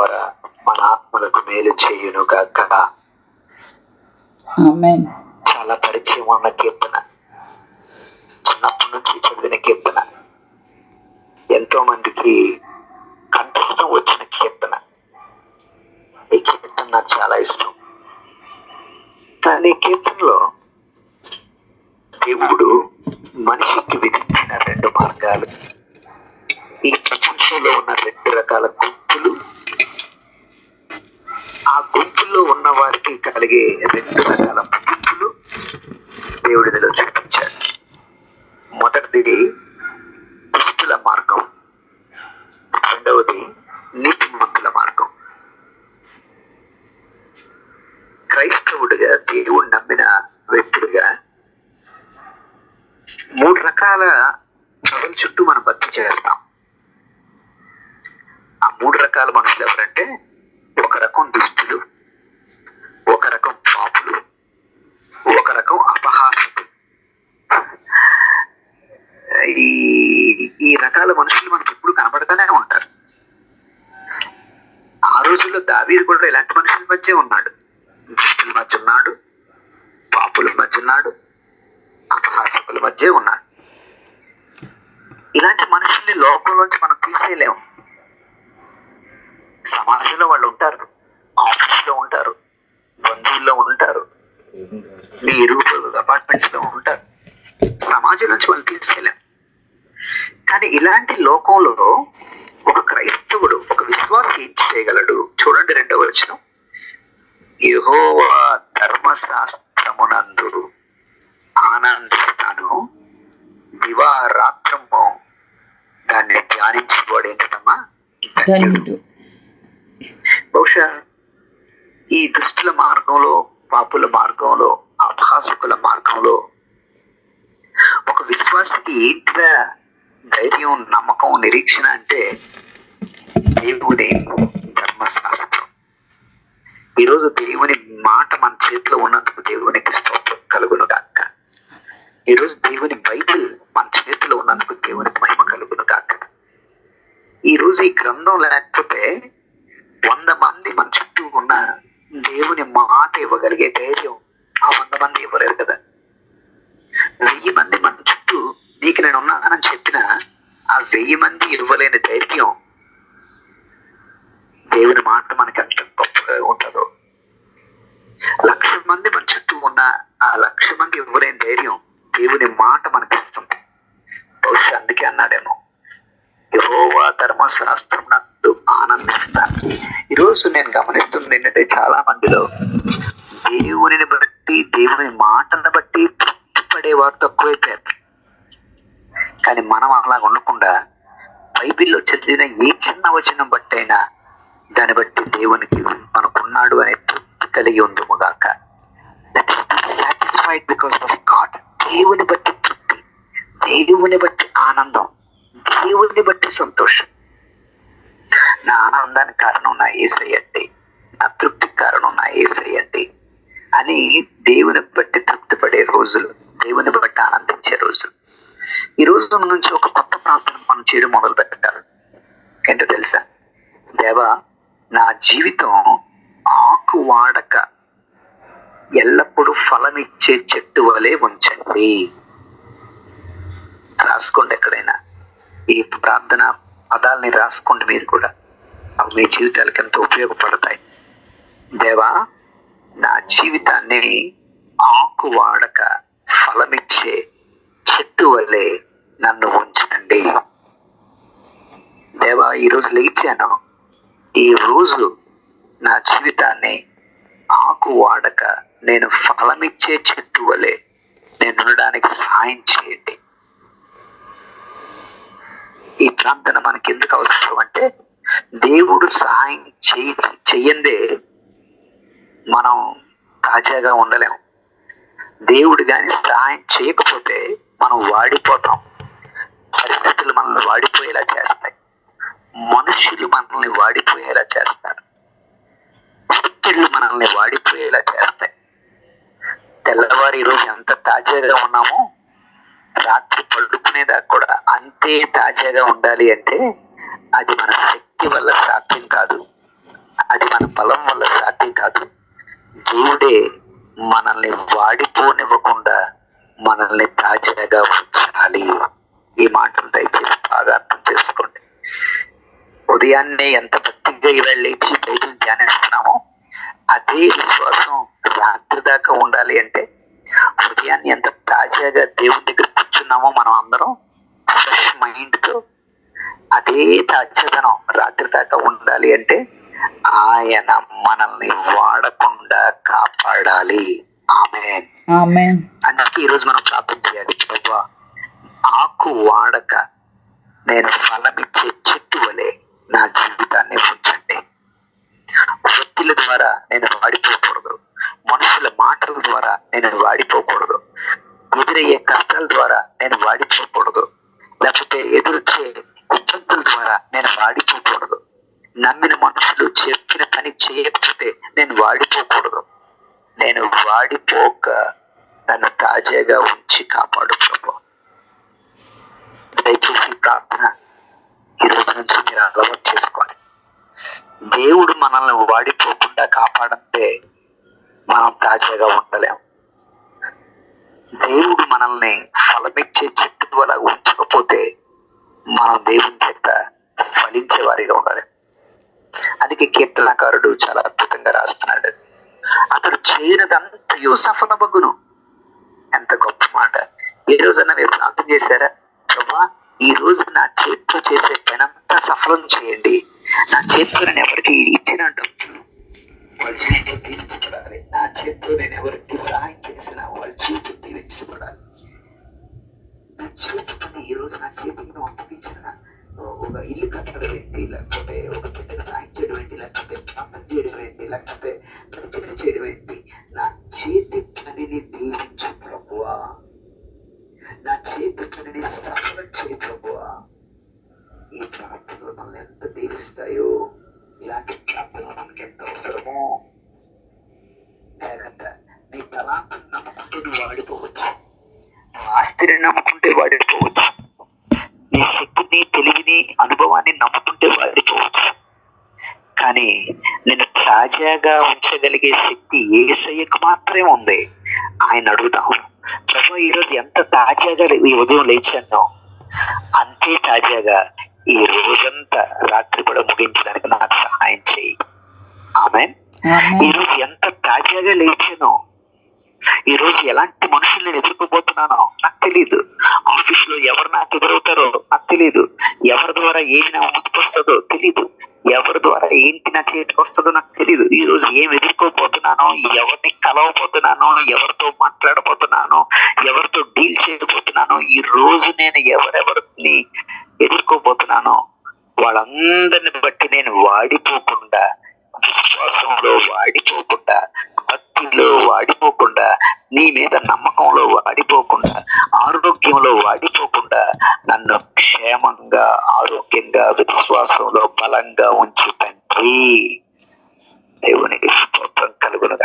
ద్వారా మన ఆత్మలకు మేలు చేయును గాక. చాలా పరిచయం ఉన్న కీర్తన చిన్నప్పటి నుంచి చదివిన కీర్తన ఎంతో మందికి కంఠస్థం వచ్చిన కీర్తన. ఈ కీర్తన నాకు చాలా ఇష్టం. కానీ కీర్తనలో దేవుడు మనిషికి విధించిన రెండు మార్గాలు. ఈ ప్రపంచంలో ఉన్న రెండు రకాల గుంపుల్లో ఉన్న వారికి కలిగే రెండు రకాల గుంపులు దేవుడిదిలో చూపించాడు మొదటిది దుష్టుల మార్గం. రెండవది నీతిమంతుల మార్గం. క్రైస్తవుడిగా దేవుడు నమ్మిన వ్యక్తుడిగా మూడు రకాల ప్రజల చుట్టూ మనం భక్తి చేస్తాం ఆ మూడు రకాల మనుషులు ఎవరంటే ఒక రకం దుష్టులు ఒక రకం పాపులు ఒక రకం అపహాసకులు ఈ ఈ రకాల మనుషులు మనకి ఎప్పుడు కనబడతానే ఉంటారు ఆ రోజుల్లో దావీదు కూడా ఇలాంటి మనుషుల మధ్య ఉన్నాడు. దుష్టుల మధ్య ఉన్నాడు. పాపుల మధ్య ఉన్నాడు. అపహాసకుల మధ్య ఉన్నాడు. ఇలాంటి మనుషుల్ని లోకంలోంచి మనం తీసేయలేము. సమాజంలో వాళ్ళు ఉంటారు. ఆఫీస్లో ఉంటారు. బంధువుల్లో ఉంటారు. మీ రూపులు ఉంటారు. సమాజం నుంచి వాళ్ళు తీసేయలేం. కానీ ఇలాంటి లోకంలో ఒక క్రైస్తవుడు ఒక విశ్వాసి ఏం చేయగలడు? చూడండి రెండవ వచనం. యెహోవా ధర్మశాస్త్రమునందు ఆనందిస్తాను. దివా రాత్రము దాన్ని ధ్యానించుకోడు ఏంటమ్మా ధన్యుడు బహుశా ఈ దుష్టుల మార్గంలో పాపుల మార్గంలో అభాసకుల మార్గంలో ఒక విశ్వాసికి ఏంటిగా ధైర్యం నమ్మకం నిరీక్షణ అంటే దేవుని ధర్మశాస్త్రం. ఈరోజు దేవుని మాట మన చేతిలో ఉన్నందుకు దేవునికి స్తోత్రం కలుగును గాక ఈరోజు దేవుని బైబిల్ మన చేతిలో ఉన్నందుకు దేవునికి మహిమ కలుగును గాక ఈరోజు ఈ గ్రంథం లేకపోతే వంద మంది మన చుట్టూ ఉన్న దేవుని మాట ఇవ్వగలిగే ధైర్యం ఆ వంద మంది ఇవ్వలేరు కదా. వెయ్యి మంది మన చుట్టూ నీకు నేను ఉన్నానని చెప్పిన ఆ వెయ్యి మంది ఇవ్వలేని ధైర్యం దేవుని మాట మనకి ఎంత గొప్పగా ఉంటుందో లక్ష మంది మన చుట్టూ ఉన్న ఆ లక్ష మంది ఇవ్వలేని ధైర్యం దేవుని మాట మనకిస్తుంది బహుశా అందుకే అన్నాడేమో యహోవా ధర్మశాస్త్రం నందు ఆనందిస్తాను. ఈరోజు నేను గమనిస్తుంది ఏంటంటే చాలా మందిలో దేవునిని బట్టి దేవుని మాటను బట్టి తృప్తి పడేవారు తక్కువైపోయారు. కానీ మనం అలా ఉండకుండా బైబిల్లో చదివిన ఏ చిన్న వచనం బట్టి అయినా దాన్ని బట్టి దేవునికి మనకున్నాడు అనే తృప్తి కలిగి ఉందుముగాక that is satisfied because of God దేవుని బట్టి తృప్తి దేవుని బట్టి ఆనందం దేవుని బట్టి సంతోషం. నా ఆనందానికి కారణం నా ఏసయ్యండి నా తృప్తికి కారణం నా ఏసయ్యండి అని దేవుని బట్టి తృప్తి పడే రోజులు దేవుని బట్టి ఆనందించే రోజులు. ఈ రోజు నుంచి ఒక కొత్త ప్రార్థన మనం చేయడం మొదలు పెట్టాలి ఏంటో తెలుసా? దేవా జీవితం ఆకు వాడక. ఎల్లప్పుడూ ఫలమిచ్చే చెట్టు వలె ఉంచండి. రాసుకోండి ఎక్కడైనా. ఈ ప్రార్థన పదాలని రాసుకోండి మీరు కూడా. అవి మీ జీవితాలకు ఎంతో ఉపయోగపడతాయి. దేవా నా జీవితాన్ని ఆకు వాడక ఫలమిచ్చే చెట్టు వల్లే నన్ను ఉంచండి. దేవా ఈరోజు లేచాను. ఈ రోజు నా జీవితాన్ని ఆకు వాడక నేను ఫలమిచ్చే చెట్టు వలె నేను ఉండడానికి సహాయం చేయండి. ఈ ప్రార్థన మనకి ఎందుకు అవసరం అంటే దేవుడు సహాయం చేయ చెయ్యందే మనం తాజాగా ఉండలేము దేవుడు కానీ సహాయం చేయకపోతే మనం వాడిపోతాం. పరిస్థితులు మనల్ని వాడిపోయేలా చేస్తాయి. మనుషులు మనల్ని వాడిపోయేలా చేస్తారు. ఒత్తిళ్ళు మనల్ని వాడిపోయేలా చేస్తాయి. తెల్లవారు ఈరోజు ఎంత తాజాగా ఉన్నామో రాత్రి పడుకునేదాకా కూడా అంతే తాజాగా ఉండాలి అంటే అది మన శక్తి వల్ల సాధ్యం కాదు. అది మన బలం వల్ల సాధ్యం కాదు. దేవుడే మనల్ని వాడిపోనివ్వకుండా మనల్ని తాజాగా ఉంచాలి. ఈ మాటలు దయచేసి బాగా అర్థం చేసుకోండి. ఉదయాన్నే ఎంత భక్తిగా ఇవాళ లేచి బైబిల్ ధ్యానిస్తున్నామో అదే విశ్వాసం రాత్రి దాకా ఉండాలి అంటే ఉదయాన్నే ఎంత తాజాగా దేవుని దగ్గర కూర్చున్నామో మనం అందరం ఫ్రెష్ మైండ్తో అదే తాజాదనం రాత్రి దాకా ఉండాలి అంటే ఆయన మనల్ని వాడకుండా కాపాడాలి. ఆమె అందుకే ఈరోజు మనం ప్రార్థన చేయాలి. ప్రభా ఆకు వాడక నేను ఫలమిచ్చే చెట్టు వలె నా జీవితాన్ని ఉంచండి. వృత్తుల ద్వారా నేను వాడిపోకూడదు. మనుషుల మాటల ద్వారా నేను వాడిపోకూడదు. ఎదురయ్యే కష్టాల ద్వారా నేను వాడిపోకూడదు. లేకపోతే ఎదురొచ్చే ఇబ్బందుల ద్వారా నేను వాడిపోకూడదు. నమ్మిన మనుషులు చెప్పిన పని చేయకపోతే నేను వాడిపోకూడదు. నేను వాడిపోక నన్ను తాజాగా ఉంచి కాపాడు ప్రభు. దయచేసి ప్రార్థన అలవాటు చేసుకోండి దేవుడు మనల్ని వాడిపోకుండా కాపాడంటే మనం తాజాగా ఉండలేం దేవుడు మనల్ని ఫలమిచ్చే చెట్టు ద్వారా ఉంచకపోతే మనం దేవుని చేత ఫలించే వారిగా ఉండాలి. అందుకే కీర్తనకారుడు చాలా అద్భుతంగా రాస్తున్నాడు. అతడు చేయనదంతయు సఫలమగును. ఎంత గొప్ప మాట. ఏ రోజన్నా మీరు ప్రార్థన చేశారా? ప్రభా ఈ రోజు నా చేతితో చేసే పనంతా సఫలం చేయండి. నా చేతితో నేను ఎవరికి ఇచ్చిన డబ్బులు వాళ్ళ నా చేతితో నేను ఎవరికి సహాయం చేసిన వాళ్ళ చేతితో తీర్చబడాలి నా చేతితో ఈ రోజు నా చేతికి నువ్వు అప్పగించిన ఒక ఇల్లు కట్టడం ఏంటి? లేకపోతే ఒక బిడ్డకు సాయం చేయడం ఏంటి? లేకపోతే ప్రార్థన చేయడం ఏంటి? లేకపోతే పరిచయం చేయడం ఏంటి నా చేతి పనిని దీవించు ప్రభువా నా చేతి పనిని సఫలం చేయ ప్రభువా ఈ ప్రార్థనలు మనల్ని ఎంత దీవిస్తాయో ఇలాంటి ప్రార్థనలు మనకి ఎంత అవసరమో జాగ్రత్త నీ తలాంతుని నమ్ముకుంటే నువ్వు వాడిపోవచ్చు నువ్వు ఆస్తిని నమ్ముకుంటే వాడిపోవచ్చు నీ శక్తిని తెలివిని అనుభవాన్ని నమ్ముకుంటే వాడిపోవచ్చు కానీ నేను తాజాగా ఉంచగలిగే శక్తి ఏసయ్యకు మాత్రమే ఉంది. ఆయన అడుగుదాం ప్రభు ఈరోజు ఎంత తాజాగా ఈ ఉదయం లేచానో. అంతే తాజాగా ఈ రోజంతా రాత్రి కూడా ముగించడానికి నాకు సహాయం చేయి ఆమె ఈరోజు ఎంత తాజాగా లేచానో ఈ రోజు ఎలాంటి మనుషులు నేను ఎదుర్కోబోతున్నానో నాకు తెలియదు ఆఫీస్లో ఎవరు నాకు ఎదురవుతారో నాకు తెలియదు ఎవరి ద్వారా ఏమి నా ముందుకొస్తుందో తెలియదు ఎవరి ద్వారా ఏంటి నా చేతికి వస్తుందో నాకు తెలియదు ఈ రోజు ఏం ఎదుర్కోబోతున్నానో ఎవరిని కలవబోతున్నానో ఎవరితో మాట్లాడబోతున్నానో ఎవరితో డీల్ చేయబోతున్నానో ఈ రోజు నేను ఎవరెవరిని ఎదుర్కోబోతున్నానో వాళ్ళందరిని బట్టి నేను వాడిపోకుండా విశ్వాసంలో వాడిపోకుండా భక్తిలో వాడిపోకుండా నీ మీద నమ్మకంలో వాడిపోకుండా ఆరోగ్యంలో వాడిపోకుండా నన్ను క్షేమంగా ఆరోగ్యంగా విశ్వాసంలో బలంగా ఉంచు తండ్రి. దేవునికి స్తోత్రం కలుగును